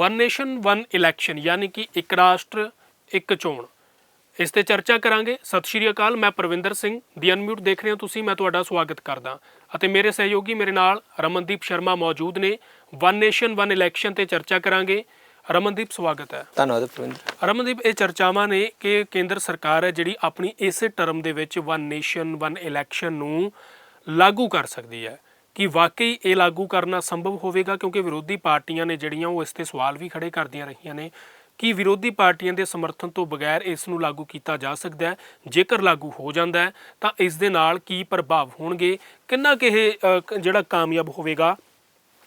One nation one election ਯਾਨੀ ਕਿ ਇੱਕ ਰਾਸ਼ਟਰ ਇੱਕ ਚੋਣ। ਇਸ ਤੇ ਚਰਚਾ ਕਰਾਂਗੇ। ਸਤਿ ਸ਼੍ਰੀ ਅਕਾਲ ਮੈਂ ਪ੍ਰਵਿੰਦਰ ਸਿੰਘ। ਦੀ ਅਨਮਿਊਟ ਦੇਖ ਰਹੇ ਹੋ ਤੁਸੀਂ ਮੈਂ ਤੁਹਾਡਾ ਸਵਾਗਤ ਕਰਦਾ। ਅਤੇ ਮੇਰੇ ਸਹਿਯੋਗੀ ਮੇਰੇ ਨਾਲ ਰਮਨਦੀਪ ਸ਼ਰਮਾ ਮੌਜੂਦ ਨੇ। ਵਨ ਨੇਸ਼ਨ ਵਨ ਇਲੈਕਸ਼ਨ ਤੇ ਚਰਚਾ ਕਰਾਂਗੇ। ਰਮਨਦੀਪ ਸਵਾਗਤ ਹੈ। ਧੰਨਵਾਦ ਪ੍ਰਵਿੰਦਰ। ਰਮਨਦੀਪ ਇਹ ਚਰਚਾਵਾਂ ਨੇ ਕਿ ਕੇਂਦਰ ਸਰਕਾਰ ਹੈ ਜਿਹੜੀ ਆਪਣੀ ਇਸੇ ਟਰਮ ਦੇ ਵਿੱਚ ਵਨ ਨੇਸ਼ਨ ਵਨ ਇਲੈਕਸ਼ਨ ਨੂੰ ਲਾਗੂ ਕਰ ਸਕਦੀ ਹੈ। ਕਿ ਵਾਕਈ ਇਹ ਲਾਗੂ ਕਰਨਾ ਸੰਭਵ ਹੋਵੇਗਾ ਕਿਉਂਕਿ ਵਿਰੋਧੀ ਪਾਰਟੀਆਂ ਨੇ ਜਿਹੜੀਆਂ ਉਹ ਇਸ ਤੇ ਸਵਾਲ ਵੀ ਖੜੇ ਕਰਦੀਆਂ ਰਹੀਆਂ ਨੇ ਕਿ ਵਿਰੋਧੀ ਪਾਰਟੀਆਂ ਦੇ ਸਮਰਥਨ ਤੋਂ ਬਗੈਰ ਇਸ ਨੂੰ ਲਾਗੂ ਕੀਤਾ ਜਾ ਸਕਦਾ ਹੈ। ਜੇਕਰ ਲਾਗੂ ਹੋ ਜਾਂਦਾ ਹੈ, ਤਾਂ ਇਸ ਦੇ ਨਾਲ ਕੀ ਪ੍ਰਭਾਵ ਹੋਣਗੇ? ਕਿੰਨਾ ਕਿ ਇਹ ਜਿਹੜਾ ਕਾਮਯਾਬ ਹੋਵੇਗਾ?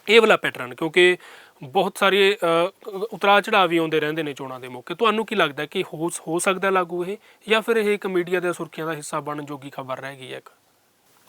ਇਹ ਵਾਲਾ ਪੈਟਰਨ, ਕਿਉਂਕਿ ਬਹੁਤ ਸਾਰੇ ਉਤਰਾ ਚੜਾਅ ਵੀ ਆਉਂਦੇ ਰਹਿੰਦੇ ਨੇ ਚੋਣਾਂ ਦੇ ਮੌਕੇ। ਤੁਹਾਨੂੰ ਕੀ ਲੱਗਦਾ ਕਿ ਹੋ ਹੋ ਸਕਦਾ ਲਾਗੂ ਇਹ ਜਾਂ ਫਿਰ ਇਹ ਇੱਕ ਮੀਡੀਆ ਦੇ ਸੁਰਖੀਆਂ ਦਾ ਹਿੱਸਾ ਬਣਨ ਜੋਗੀ ਖਬਰ ਰਹਿ ਗਈ ਹੈ ਇੱਕ?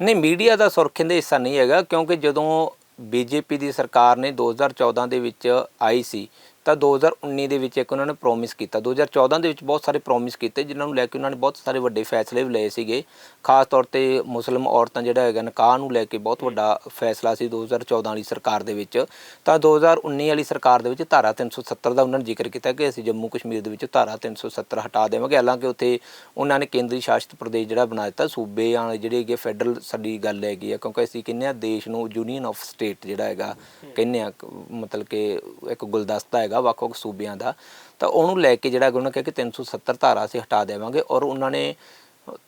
ਨਹੀਂ, ਮੀਡੀਆ ਦਾ ਸੁਰਖੀਆਂ ਹਿੱਸਾ ਨਹੀਂ ਹੈਗਾ ਕਿਉਂਕਿ ਜਦੋਂ ਬੀਜੇਪੀ ਦੀ ਸਰਕਾਰ ਨੇ 2014 ਦੇ ਵਿੱਚ ਆਈ ਸੀ ਤਾਂ 2019 ਦੇ ਵਿੱਚ ਇੱਕ ਉਹਨਾਂ ਨੇ ਪ੍ਰੋਮਿਸ ਕੀਤਾ। 2014 ਦੇ ਵਿੱਚ ਬਹੁਤ ਸਾਰੇ ਪ੍ਰੋਮਿਸ ਕੀਤੇ ਜਿਨ੍ਹਾਂ ਨੂੰ ਲੈ ਕੇ ਉਹਨਾਂ ਨੇ ਬਹੁਤ ਸਾਰੇ ਵੱਡੇ ਫੈਸਲੇ ਵੀ ਲਏ ਸੀਗੇ। ਖਾਸ ਤੌਰ ਤੇ ਮੁਸਲਮ ਔਰਤਾਂ ਜਿਹੜਾ ਹੈਗਾ ਨਿਕਾਹ ਨੂੰ ਲੈ ਕੇ ਬਹੁਤ ਵੱਡਾ ਫੈਸਲਾ ਸੀ 2014 ਵਾਲੀ ਸਰਕਾਰ ਦੇ ਵਿੱਚ। ਤਾਂ 2019 ਵਾਲੀ ਸਰਕਾਰ ਦੇ ਵਿੱਚ ਧਾਰਾ 370 ਦਾ ਉਹਨਾਂ ਨੇ ਜ਼ਿਕਰ ਕੀਤਾ ਕਿ ਅਸੀਂ ਜੰਮੂ ਕਸ਼ਮੀਰ ਦੇ ਵਿੱਚ ਧਾਰਾ 370 ਹਟਾ ਦੇਵਾਂਗੇ। ਹਾਲਾਂਕਿ ਉੱਥੇ ਉਹਨਾਂ ਨੇ ਕੇਂਦਰੀ ਸ਼ਾਸਿਤ ਪ੍ਰਦੇਸ਼ ਜਿਹੜਾ ਬਣਾ ਦਿੱਤਾ ਸੂਬਿਆਂ ਜਿਹੜੇ ਹੈਗੇ ਫੈਡਰਲ ਸਾਡੀ ਗੱਲ ਹੈਗੀ ਆ ਕਿਉਂਕਿ ਅਸੀਂ ਕਹਿੰਦੇ ਆ ਦੇਸ਼ ਨੂੰ ਯੂਨੀਅਨ ਆਫ ਸਟੇਟ ਜਿਹੜਾ ਹੈਗਾ ਕਹਿੰਦੇ ਆ ਮਤਲਬ ਕਿ ਇੱਕ ਗੁਲਦਸਤਾ ਹੈਗਾ ਵੱਖ-ਵੱਖ ਸੂਬਿਆਂ ਦਾ ਤਾਂ ਉਹਨੂੰ ਲੈ ਕੇ ਜਿਹੜਾ ਹੈਗਾ ਉਹਨਾਂ ਕਿਹਾ ਕਿ 370 ਧਾਰਾ ਅਸੀਂ ਹਟਾ ਦੇਵਾਂਗੇ ਔਰ ਉਹਨਾਂ ਨੇ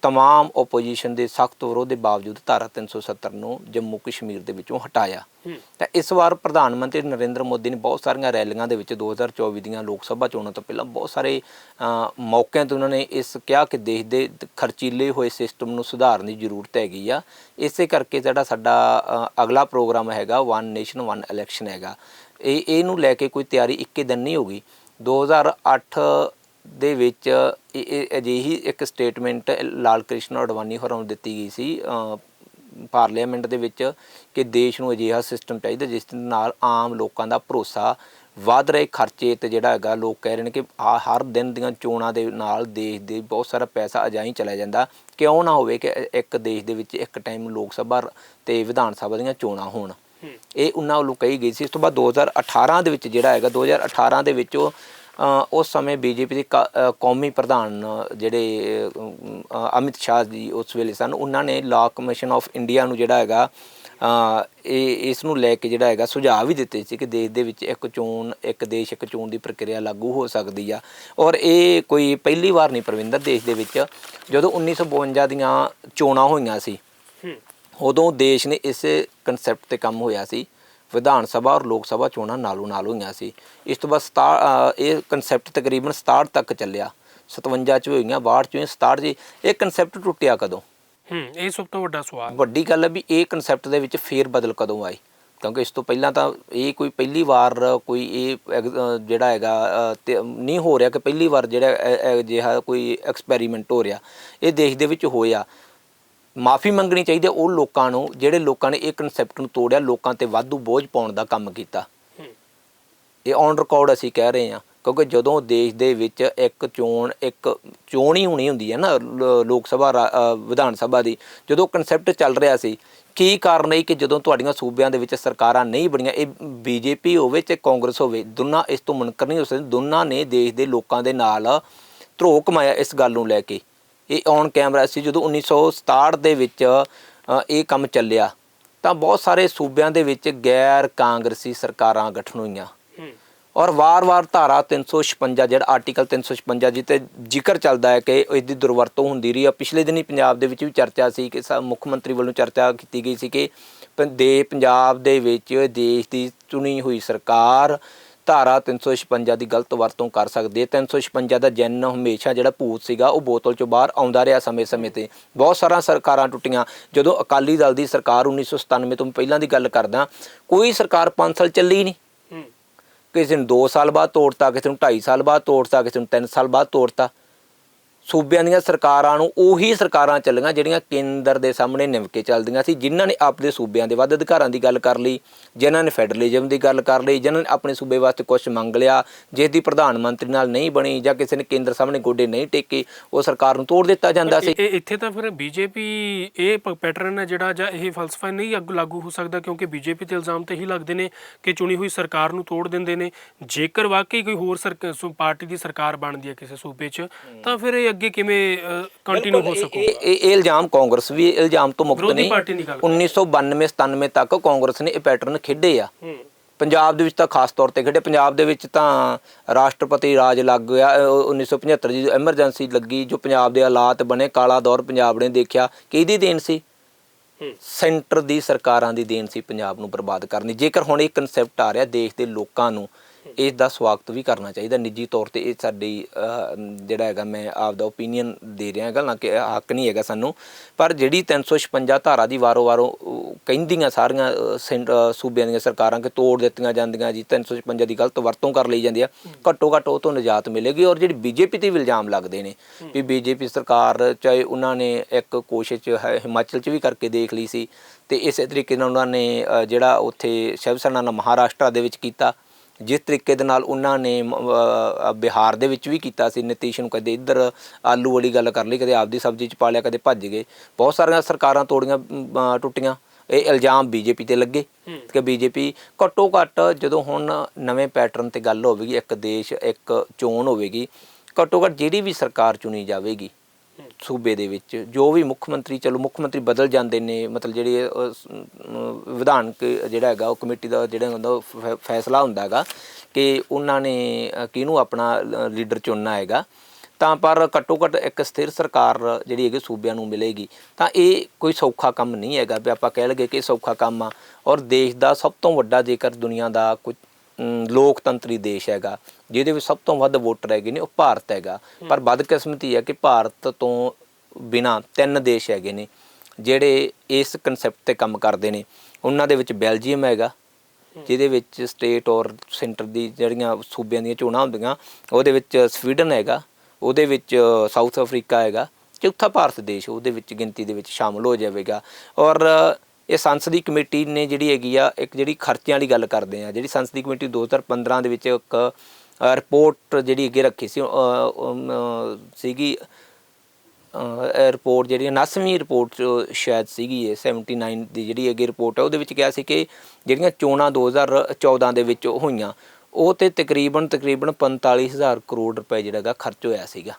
ਤਮਾਮ ਆਪੋਜੀਸ਼ਨ ਦੇ ਸਖਤ ਵਿਰੋਧ ਦੇ ਬਾਵਜੂਦ ਧਾਰਾ 370 ਨੂੰ ਜੰਮੂ ਕਸ਼ਮੀਰ ਦੇ ਵਿੱਚੋਂ ਹਟਾਇਆ। ਤਾਂ ਇਸ ਵਾਰ ਪ੍ਰਧਾਨ ਮੰਤਰੀ ਨਰਿੰਦਰ ਮੋਦੀ ਨੇ ਬਹੁਤ ਸਾਰੀਆਂ ਰੈਲੀਆਂ ਦੇ ਵਿੱਚ 2024 ਦੀਆਂ ਲੋਕ ਸਭਾ ਚੋਣਾਂ ਤੋਂ ਪਹਿਲਾਂ ਬਹੁਤ ਸਾਰੇ ਮੌਕਿਆਂ ਤੇ ਉਹਨਾਂ ਨੇ ਇਸ ਕਿਹਾ ਕਿ ਦੇਸ਼ ਦੇ ਖਰਚੀਲੇ ਹੋਏ ਸਿਸਟਮ ਨੂੰ ਸੁਧਾਰਨ ਦੀ ਜ਼ਰੂਰਤ ਹੈਗੀ ਆ। ਇਸੇ ਕਰਕੇ ਜਿਹੜਾ ਸਾਡਾ ਅਗਲਾ ਪ੍ਰੋਗਰਾਮ ਹੈਗਾ ਵਨ ਨੇਸ਼ਨ ਵਨ ਇਲੈਕਸ਼ਨ ਹੈਗਾ। ਇਹ ਇਹਨੂੰ ਲੈ ਕੇ ਕੋਈ ਤਿਆਰੀ ਇੱਕੇ ਦਿਨ ਨਹੀਂ ਹੋਗੀ 2008 ਦੇ ਵਿੱਚ ਇਹ ਅਜਿਹੀ ਇੱਕ ਸਟੇਟਮੈਂਟ ਲਾਲ ਕ੍ਰਿਸ਼ਨ ਅਡਵਾਨੀ ਹੋਰਾਂ ਨੂੰ ਦਿੱਤੀ ਗਈ ਸੀ ਅ, ਪਾਰਲੀਮੈਂਟ ਦੇ ਵਿੱਚ ਕਿ ਦੇਸ਼ ਨੂੰ ਅਜਿਹਾ ਸਿਸਟਮ ਚਾਹੀਦਾ ਜਿਸ ਨਾਲ ਆਮ ਲੋਕਾਂ ਦਾ ਭਰੋਸਾ ਵੱਧ ਰਹੇ ਖਰਚੇ ਤੇ ਜਿਹੜਾ ਹੈਗਾ ਲੋਕ ਕਹਿ ਰਹੇ ਨੇ ਕਿ ਆ ਹਰ ਦਿਨ ਦੀਆਂ ਚੋਣਾਂ ਦੇ ਨਾਲ ਦੇਸ਼ ਦੇ ਬਹੁਤ ਸਾਰਾ ਪੈਸਾ ਅਜਾਈ ਚਲਾ ਜਾਂਦਾ। ਕਿਉਂ ਨਾ ਹੋਵੇ ਕਿ ਇੱਕ ਦੇਸ਼ ਦੇ ਵਿੱਚ ਇੱਕ ਟਾਈਮ ਲੋਕ ਸਭਾ ਤੇ ਵਿਧਾਨ ਸਭਾ ਦੀਆਂ ਚੋਣਾਂ ਹੋਣ। ਇਹ ਉਹਨਾਂ ਵੱਲੋਂ ਕਹੀ ਗਈ ਸੀ। ਇਸ ਤੋਂ ਬਾਅਦ 2018 ਦੇ ਵਿੱਚ ਜਿਹੜਾ ਹੈਗਾ 2018 ਦੇ ਵਿੱਚ ਉਹ ਉਸ ਸਮੇਂ ਬੀਜੇਪੀ ਦੇ ਕਾ- ਕੌਮੀ ਪ੍ਰਧਾਨ, ਜਿਹੜੇ ਅਮਿਤ ਸ਼ਾਹ ਜੀ ਉਸ ਵੇਲੇ ਸਨ, ਉਹਨਾਂ ਨੇ ਲਾ ਕਮਿਸ਼ਨ ਆਫ ਇੰਡੀਆ ਨੂੰ ਜਿਹੜਾ ਹੈਗਾ ਇਹ, ਇਸ ਨੂੰ ਲੈ ਕੇ ਜਿਹੜਾ ਹੈਗਾ ਸੁਝਾਅ ਵੀ ਦਿੱਤੇ ਸੀ ਕਿ ਦੇਸ਼ ਦੇ ਵਿੱਚ ਇੱਕ ਚੋਣ, ਇੱਕ ਦੇਸ਼, ਇੱਕ ਚੋਣ ਦੀ ਪ੍ਰਕਿਰਿਆ ਲਾਗੂ ਹੋ ਸਕਦੀ ਆ। ਔਰ ਇਹ ਕੋਈ ਪਹਿਲੀ ਵਾਰ ਨਹੀਂ ਪ੍ਰਵਿੰਦਰ, ਦੇਸ਼ ਦੇ ਵਿੱਚ। ਜਦੋਂ 1952 ਦੀਆਂ ਚੋਣਾਂ ਹੋਈਆਂ ਸੀ ਉਦੋਂ ਦੇਸ਼ ਨੇ ਇਸੇ ਕਨਸੈਪਟ ਤੇ ਕੰਮ ਹੋਇਆ ਸੀ। ਵਿਧਾਨ ਸਭਾ ਔਰ ਲੋਕ ਸਭਾ ਚੋਣਾਂ ਨਾਲੋਂ ਨਾਲ ਹੋਈਆਂ ਸੀ। ਇਸ ਤੋਂ ਬਾਅਦ ਇਹ ਕਨਸੈਪਟ ਤਕਰੀਬਨ 67 ਤੱਕ ਚੱਲਿਆ। 57 ਚ ਹੋਈਆਂ 62 ਚ ਵੀ 67 ਜੀ ਇਹ ਕਨਸੈਪਟ ਟੁੱਟਿਆ ਕਦੋਂ? ਹੂੰ ਇਹ ਸਭ ਤੋਂ ਵੱਡਾ ਸਵਾਲ। ਵੱਡੀ ਗੱਲ ਹੈ ਵੀ ਇਹ ਕਨਸੈਪਟ ਦੇ ਵਿੱਚ ਫੇਰ ਬਦਲ ਕਦੋਂ ਆਈ ਕਿਉਂਕਿ ਇਸ ਤੋਂ ਪਹਿਲਾਂ ਤਾਂ ਇਹ ਕੋਈ ਪਹਿਲੀ ਵਾਰ ਕੋਈ ਇਹ ਜਿਹੜਾ ਹੈਗਾ ਨਹੀਂ ਹੋ ਰਿਹਾ ਕਿ ਪਹਿਲੀ ਵਾਰ ਜਿਹੜਾ ਇਹ- ਇਹ ਜਿਹਾ ਕੋਈ ਐਕਸਪੈਰੀਮੈਂਟ ਹੋ ਰਿਹਾ। ਇਹ ਦੇਸ਼ ਦੇ ਵਿੱਚ ਹੋਇਆ। ਮਾਫੀ ਮੰਗਣੀ ਚਾਹੀਦੀ ਹੈ ਉਹ ਲੋਕਾਂ ਨੂੰ ਜਿਹੜੇ ਲੋਕਾਂ ਨੇ ਇਹ ਕਨਸੈਪਟ ਨੂੰ ਤੋੜਿਆ ਲੋਕਾਂ ਤੇ ਵਾਧੂ ਬੋਝ ਪਾਉਣ ਦਾ ਕੰਮ ਕੀਤਾ। ਇਹ ਔਨ ਰਿਕਾਰਡ ਅਸੀਂ ਕਹਿ ਰਹੇ ਹਾਂ ਕਿਉਂਕਿ ਜਦੋਂ ਦੇਸ਼ ਦੇ ਵਿੱਚ ਇੱਕ ਚੋਣ ਇੱਕ ਚੋਣ ਹੀ ਹੋਣੀ ਹੁੰਦੀ ਹੈ ਨਾ ਲੋਕ ਸਭਾ ਵਿਧਾਨ ਸਭਾ ਦੀ ਜਦੋਂ ਕਨਸੈਪਟ ਚੱਲ ਰਿਹਾ ਸੀ ਕੀ ਕਾਰਨ ਹੈ ਕਿ ਜਦੋਂ ਤੁਹਾਡੀਆਂ ਸੂਬਿਆਂ ਦੇ ਵਿੱਚ ਸਰਕਾਰਾਂ ਨਹੀਂ ਬਣੀਆਂ ਇਹ ਬੀਜੇਪੀ ਹੋਵੇ ਤੇ ਕਾਂਗਰਸ ਹੋਵੇ ਦੋਨਾਂ ਇਸ ਤੋਂ ਮੁਨਕਰ ਨਹੀਂ ਹੋ ਸਕਦੇ ਦੋਨਾਂ ਨੇ ਦੇਸ਼ ਦੇ ਲੋਕਾਂ ਦੇ ਨਾਲ ਧਰੋ ਕਮਾਇਆ ਇਸ ਗੱਲ ਨੂੰ ਲੈ ਕੇ। ਇਹ ਔਨ ਕੈਮਰਾ ਸੀ ਜਦੋਂ 1967 ਦੇ ਵਿੱਚ ਇਹ ਕੰਮ ਚੱਲਿਆ। ਤਾਂ ਬਹੁਤ ਸਾਰੇ ਸੂਬਿਆਂ ਦੇ ਵਿੱਚ ਗੈਰ ਕਾਂਗਰਸੀ ਸਰਕਾਰਾਂ ਗਠਨ ਹੋਈਆਂ। ਔਰ ਵਾਰ-ਵਾਰ ਧਾਰਾ 356 ਜਿਹੜਾ ਆਰਟੀਕਲ 356 ਜਿੱਤੇ ਜ਼ਿਕਰ ਚੱਲਦਾ ਹੈ ਕਿ ਇਸ ਦੀ ਦੁਰਵਰਤੋਂ ਹੁੰਦੀ ਰਹੀ। ਆ ਪਿਛਲੇ ਦਿਨੀ ਪੰਜਾਬ ਦੇ ਵਿੱਚ ਵੀ ਚਰਚਾ ਸੀ ਕਿ ਸਾ- ਮੁੱਖ ਮੰਤਰੀ ਵੱਲੋਂ ਚਰਚਾ ਕੀਤੀ ਗਈ ਸੀ ਕਿ ਦੇ ਪੰਜਾਬ ਦੇ ਵਿੱਚ ਦੇਸ਼ ਦੀ ਚੁਣੀ ਹੋਈ ਸਰਕਾਰ ਧਾਰਾ 356 ਦੀ ਗਲਤ ਵਰਤੋਂ ਕਰ ਸਕਦੀ। ਹੈ 356 ਦਾ ਜਨ ਹਮੇਸ਼ਾ ਜਿਹੜਾ ਭੂਤ ਸੀਗਾ ਉਹ ਬੋਤਲ ਚੋਂ ਬਾਹਰ ਆਉਂਦਾ ਰਿਹਾ ਸਮੇਂ-ਸਮੇਂ ਤੇ। ਬਹੁਤ ਸਾਰੀਆਂ ਸਰਕਾਰਾਂ ਟੁੱਟੀਆਂ। ਜਦੋਂ ਅਕਾਲੀ ਦਲ ਦੀ ਸਰਕਾਰ 1997 ਤੋਂ ਪਹਿਲਾਂ ਦੀ ਗੱਲ ਕਰਦਾ ਕੋਈ ਸਰਕਾਰ 5 ਸਾਲ ਚੱਲੀ ਨਹੀਂ। ਕਿਸੇ ਨੂੰ 2 ਸਾਲ ਬਾਅਦ ਤੋੜਤਾ ਕਿਸੇ ਨੂੰ 2.5 ਸਾਲ ਬਾਅਦ ਤੋੜਤਾ ਕਿਸੇ ਨੂੰ 3 ਸਾਲ ਬਾਅਦ ਤੋੜਤਾ। ਸੂਬਿਆਂ ਦੀਆਂ ਸਰਕਾਰਾਂ ਨੂੰ ਉਹੀ ਸਰਕਾਰਾਂ ਚੱਲੀਆਂ ਜਿਹੜੀਆਂ ਕੇਂਦਰ ਦੇ ਸਾਹਮਣੇ ਨਿਮ ਕੇ ਚੱਲਦੀਆਂ ਸੀ, ਜਿਨ੍ਹਾਂ ਨੇ ਆਪਣੇ ਸੂਬਿਆਂ ਦੇ ਵੱਧ ਅਧਿਕਾਰਾਂ ਦੀ ਗੱਲ ਕਰ ਲਈ, ਜਿਨ੍ਹਾਂ ਨੇ ਫੈਡਰਲਿਜ਼ਮ ਦੀ ਗੱਲ ਕਰ ਲਈ, ਜਿਨ੍ਹਾਂ ਨੇ ਆਪਣੇ ਸੂਬੇ ਵਾਸਤੇ ਕੁਝ ਮੰਗ ਲਿਆ ਜਿਸ ਦੀ ਪ੍ਰਧਾਨ ਮੰਤਰੀ ਨਾਲ ਨਹੀਂ ਬਣੀ ਜਾਂ ਕਿਸੇ ਨੇ ਕੇਂਦਰ ਸਾਹਮਣੇ ਗੋਡੇ ਨਹੀਂ ਟੇਕੇ, ਉਹ ਸਰਕਾਰ ਨੂੰ ਤੋੜ ਦਿੱਤਾ ਜਾਂਦਾ ਸੀ। ਇੱਥੇ ਤਾਂ ਫਿਰ ਬੀਜੇਪੀ ਇਹ ਪੈਟਰਨ ਹੈ ਜਿਹੜਾ ਜਾਂ ਇਹ ਫਲਸਫਾ ਨਹੀਂ ਅੱਗ ਲਾਗੂ ਹੋ ਸਕਦਾ ਕਿਉਂਕਿ ਬੀਜੇਪੀ ਤੇ ਇਲਜ਼ਾਮ ਤੇ ਹੀ ਲੱਗਦੇ ਨੇ ਕਿ ਚੁਣੀ ਹੋਈ ਸਰਕਾਰ ਨੂੰ ਤੋੜ ਦਿੰਦੇ ਨੇ। ਜੇਕਰ ਵਾਕਈ ਕੋਈ ਹੋਰ ਸਰਕ- ਪਾਰਟੀ ਦੀ ਸਰਕਾਰ ਬਣਦੀ ਹੈ ਕਿਸੇ ਸੂਬੇ 'ਚ, ਤਾਂ ਫਿਰ ਇਹ ਅੱਗੇ ਕਿਵੇਂ ਕੰਟੀਨਿਊ ਹੋ ਸਕੂਗਾ ਇਹ ਇਹ ਇਲਜ਼ਾਮ ਕਾਂਗਰਸ ਵੀ ਇਲਜ਼ਾਮ ਤੋਂ ਮੁਕਤ ਨਹੀਂ ਪਾਰਟੀ ਦੀ ਗੱਲ 1992 97 ਤੱਕ ਕਾਂਗਰਸ ਨੇ ਇਹ ਪੈਟਰਨ ਖੇਡੇ ਆ। ਪੰਜਾਬ ਦੇ ਵਿੱਚ ਤਾਂ ਖਾਸ ਤੌਰ ਤੇ ਖੇਡੇ। ਪੰਜਾਬ ਦੇ ਵਿੱਚ ਤਾਂ ਰਾਸ਼ਟਰਪਤੀ ਰਾਜ ਲੱਗ ਗਿਆ ਅਹ 1975 ਦੀ ਐਮਰਜੈਂਸੀ ਲੱਗੀ ਜੋ ਪੰਜਾਬ ਦੇ ਹਾਲਾਤ ਬਣੇ ਕਾਲਾ ਦੌਰ ਪੰਜਾਬ ਨੇ ਦੇਖਿਆ। ਕਿਹਦੀ ਦੇਣ ਸੀ? ਸੈਂਟਰ ਦੀ ਸਰਕਾਰਾਂ ਦੀ ਦੇਣ ਸੀ ਪੰਜਾਬ ਨੂੰ ਬਰਬਾਦ ਕਰਨੀ ਜੇਕਰ ਹੁਣ ਇਹ ਕਨਸੈਪਟ ਆ ਰਿਹਾ ਦੇਸ਼ ਦੇ ਲੋਕਾਂ ਨੂੰ ਇਸ ਦਾ ਸਵਾਗਤ ਵੀ ਕਰਨਾ ਚਾਹੀਦਾ ਨਿੱਜੀ ਤੌਰ ਤੇ। ਇਹ ਸਾਡੀ ਜਿਹੜਾ ਹੈਗਾ ਮੈਂ ਆਪ ਦਾ ਓਪੀਨੀਅਨ ਦੇ ਰਿਹਾ ਹੈਗਾ ਨਾ ਕਿ ਹੱਕ ਨਹੀਂ ਹੈਗਾ ਸਾਨੂੰ। ਪਰ ਜਿਹੜੀ 356 ਧਾਰਾ ਦੀ ਵਾਰੋ-ਵਾਰੋ ਕਹਿੰਦੀਆਂ ਸਾਰੀਆਂ ਅਹ, ਸੂਬਿਆਂ ਦੀਆਂ ਸਰਕਾਰਾਂ ਕਿ ਤੋੜ ਦਿੱਤੀਆਂ ਜਾਂਦੀਆਂ ਜੀ 356 ਦੀ ਗਲਤ ਵਰਤੋਂ ਕਰ ਲਈ ਜਾਂਦੀ ਆ ਘੱਟੋ ਘੱਟ ਉਹ ਤੋਂ ਨਿਜਾਤ ਮਿਲੇਗੀ। ਔਰ ਜਿਹੜੀ ਬੀਜੇਪੀ ਤੇ ਵੀ ਇਲਜ਼ਾਮ ਲੱਗਦੇ ਨੇ ਵੀ ਬੀਜੇਪੀ ਸਰਕਾਰ ਚਾਹੇ ਉਹਨਾਂ ਨੇ ਇੱਕ ਕੋਸ਼ਿਸ਼ ਹਿਮਾਚਲ 'ਚ ਵੀ ਕਰਕੇ ਦੇਖ ਲਈ ਸੀ ਤੇ ਇਸੇ ਤਰੀਕੇ ਨਾਲ ਉਹਨਾਂ ਨੇ ਜਿਹੜਾ ਉੱਥੇ ਸ਼ਿਵ ਸੈਨਾ ਨਾਲ ਮਹਾਰਾਸ਼ਟਰ ਦੇ ਵਿੱਚ ਕੀਤਾ ਜਿਸ ਤਰੀਕੇ ਦੇ ਨਾਲ ਉਹਨਾਂ ਨੇ ਬਿਹਾਰ ਦੇ ਵਿੱਚ ਵੀ ਕੀਤਾ ਸੀ ਨਿਤੀਸ਼ ਨੂੰ ਕਦੇ ਇੱਧਰ ਆਲੂ ਵਾਲੀ ਗੱਲ ਕਰ ਲਈ ਕਦੇ ਆਪਦੀ ਸਬਜ਼ੀ 'ਚ ਪਾ ਲਿਆ ਕਦੇ ਭੱਜ ਗਏ। ਬਹੁਤ ਸਾਰੀਆਂ ਸਰਕਾਰਾਂ ਤੋੜੀਆਂ ਟੁੱਟੀਆਂ। ਇਹ ਇਲਜ਼ਾਮ ਬੀਜੇਪੀ ਤੇ ਲੱਗੇ ਕਿ ਬੀਜੇਪੀ ਘੱਟੋ ਘੱਟ ਜਦੋਂ ਹੁਣ ਨਵੇਂ ਪੈਟਰਨ ਤੇ ਗੱਲ ਹੋਵੇਗੀ ਇੱਕ ਦੇਸ਼ ਇੱਕ ਚੋਣ ਹੋਵੇਗੀ ਘੱਟੋ ਘੱਟ ਜਿਹੜੀ ਵੀ ਸਰਕਾਰ ਚੁਣੀ ਜਾਵੇਗੀ ਸੂਬੇ ਦੇ ਵਿੱਚ ਜੋ ਵੀ ਮੁੱਖ ਮੰਤਰੀ, ਚਲੋ ਮੁੱਖ ਮੰਤਰੀ ਬਦਲ ਜਾਂਦੇ ਨੇ, ਮਤਲਬ ਜਿਹੜੇ ਵਿਧਾਨਕ ਜਿਹੜਾ ਹੈਗਾ, ਉਹ ਕਮੇਟੀ ਦਾ ਜਿਹੜਾ ਹੁੰਦਾ, ਉਹ ਫੈ- ਫੈਸਲਾ ਹੁੰਦਾ ਹੈਗਾ ਕਿ ਉਹਨਾਂ ਨੇ ਕਿਹਨੂੰ ਆਪਣਾ ਲੀਡਰ ਚੁਣਨਾ ਹੈਗਾ। ਤਾਂ ਪਰ ਘੱਟੋ ਘੱਟ ਇੱਕ ਸਥਿਰ ਸਰਕਾਰ ਜਿਹੜੀ ਹੈਗੀ, ਸੂਬਿਆਂ ਨੂੰ ਮਿਲੇਗੀ। ਤਾਂ ਇਹ ਕੋਈ ਸੌਖਾ ਕੰਮ ਨਹੀਂ ਹੈਗਾ ਵੀ ਆਪਾਂ ਕਹਿ ਲਗੇ ਕਿ ਸੌਖਾ ਕੰਮ ਆ। ਔਰ ਦੇਸ਼ ਦਾ ਸਭ ਤੋਂ ਵੱਡਾ ਜੇਕਰ ਦੁਨੀਆ ਦਾ ਕੋਈ ਲੋਕਤੰਤਰੀ ਦੇਸ਼ ਹੈਗਾ, ਜਿਹਦੇ ਵਿੱਚ ਸਭ ਤੋਂ ਵੱਧ ਵੋਟਰ ਹੈਗੇ ਨੇ, ਉਹ ਭਾਰਤ ਹੈਗਾ। ਪਰ ਬਦਕਿਸਮਤੀ ਹੈ ਕਿ ਭਾਰਤ ਤੋਂ ਬਿਨਾ ਤਿੰਨ ਦੇਸ਼ ਹੈਗੇ ਨੇ, ਜਿਹੜੇ ਇਸ ਕਨਸੈਪਟ ਤੇ ਕੰਮ ਕਰਦੇ ਨੇ। ਉਹਨਾਂ ਦੇ ਵਿੱਚ ਬੈਲਜੀਅਮ ਹੈਗਾ, ਜਿਹਦੇ ਵਿੱਚ ਸਟੇਟ ਔਰ ਸੈਂਟਰ ਦੀ ਜਿਹੜੀਆਂ ਸੂਬਿਆਂ ਦੀਆਂ ਚੋਣਾਂ ਹੁੰਦੀਆਂ, ਉਹਦੇ ਵਿੱਚ ਸਵੀਡਨ ਹੈਗਾ, ਉਹਦੇ ਵਿੱਚ ਸਾਊਥ ਅਫਰੀਕਾ ਹੈਗਾ, ਚੌਥਾ ਭਾਰਤ ਦੇਸ਼, ਉਹਦੇ ਵਿੱਚ ਗਿਣਤੀ ਦੇ ਵਿੱਚ ਸ਼ਾਮਲ ਹੋ ਜਾਵੇਗਾ। ਔਰ ਇਹ ਸੰਸਦੀ ਕਮੇਟੀ ਨੇ ਜਿਹੜੀ ਹੈਗੀ ਆ, ਇੱਕ ਜਿਹੜੀ ਖਰਚਿਆਂ ਵਾਲੀ ਗੱਲ ਕਰਦੇ ਆ, ਜਿਹੜੀ ਸੰਸਦੀ ਕਮੇਟੀ 2015 ਦੇ ਵਿੱਚ ਇੱਕ ਰਿਪੋਰਟ ਜਿਹੜੀ ਅੱਗੇ ਰੱਖੀ ਸੀ ਸੀਗੀ ਰਿਪੋਰਟ ਜਿਹੜੀ 79ਵੀਂ ਰਿਪੋਰਟ ਸ਼ਾਇਦ ਸੀਗੀ ਇਹ 79 ਦੀ ਜਿਹੜੀ ਅੱਗੇ ਰਿਪੋਰਟ ਹੈ ਉਹਦੇ ਵਿੱਚ ਕਿਹਾ ਸੀ ਕਿ ਜਿਹੜੀਆਂ ਚੋਣਾਂ 2014 ਦੇ ਵਿੱਚ ਹੋਈਆਂ, ਉਹ ਤੇ ਤਕਰੀਬਨ ਤਕਰੀਬਨ 45000 ਕਰੋੜ ਰੁਪਏ ਜਿਹੜਾ ਹੈਗਾ ਖਰਚ ਹੋਇਆ ਸੀਗਾ।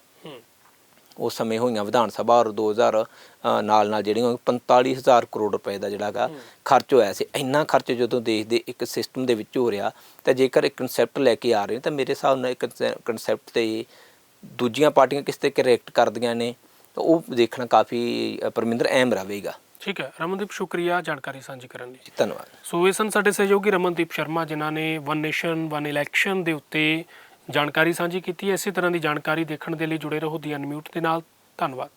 ਉਸ ਸਮੇਂ ਹੋਈਆਂ ਵਿਧਾਨ ਸਭਾ ਔਰ 2000 ਅ, ਨਾਲ ਨਾਲ ਜਿਹੜੀਆਂ 45000 ਕਰੋੜ ਰੁਪਏ ਦਾ ਜਿਹੜਾ ਹੈਗਾ ਖਰਚ ਹੋਇਆ ਸੀ। ਇੰਨਾ ਖਰਚ ਜਦੋਂ ਦੇਸ਼ ਦੇ ਇੱਕ ਸਿਸਟਮ ਦੇ ਵਿੱਚ ਹੋ ਰਿਹਾ ਤਾਂ ਜੇਕਰ ਇੱਕ ਕਨਸੈਪਟ ਲੈ ਕੇ ਆ ਰਹੇ ਤਾਂ ਮੇਰੇ ਹਿਸਾਬ ਨਾਲ ਇੱਕ ਕਨਸੈਪਟ ਤੇ ਦੂਜੀਆਂ ਪਾਰਟੀਆਂ ਕਿਸ ਤੇ ਕਰੈਕਟ ਕਰਦੀਆਂ ਨੇ ਤਾਂ ਉਹ ਦੇਖਣਾ ਕਾਫੀ ਪਰਮਿੰਦਰ ਅਹਿਮ ਰਹੇਗਾ। ਠੀਕ ਹੈ। ਰਮਨਦੀਪ ਸ਼ੁਕਰੀਆ ਜਾਣਕਾਰੀ ਸਾਂਝੀ ਕਰਨ ਲਈ ਧੰਨਵਾਦ। ਸੋ ਇਹ ਸਨ ਸਾਡੇ ਸਹਿਯੋਗੀ ਰਮਨਦੀਪ ਸ਼ਰਮਾ ਜਿਨ੍ਹਾਂ ਨੇ ਵਨ ਨੇਸ਼ਨ ਵਨ ਇਲੈਕਸ਼ਨ ਦੇ ਉੱਤੇ ਜਾਣਕਾਰੀ ਸਾਂਝੀ ਕੀਤੀ ਹੈ। ਇਸੇ ਤਰ੍ਹਾਂ ਦੀ ਜਾਣਕਾਰੀ ਦੇਖਣ ਦੇ ਲਈ ਜੁੜੇ ਰਹੋ ਦੀ ਅਨਮਿਊਟ ਦੇ ਨਾਲ। ਧੰਨਵਾਦ।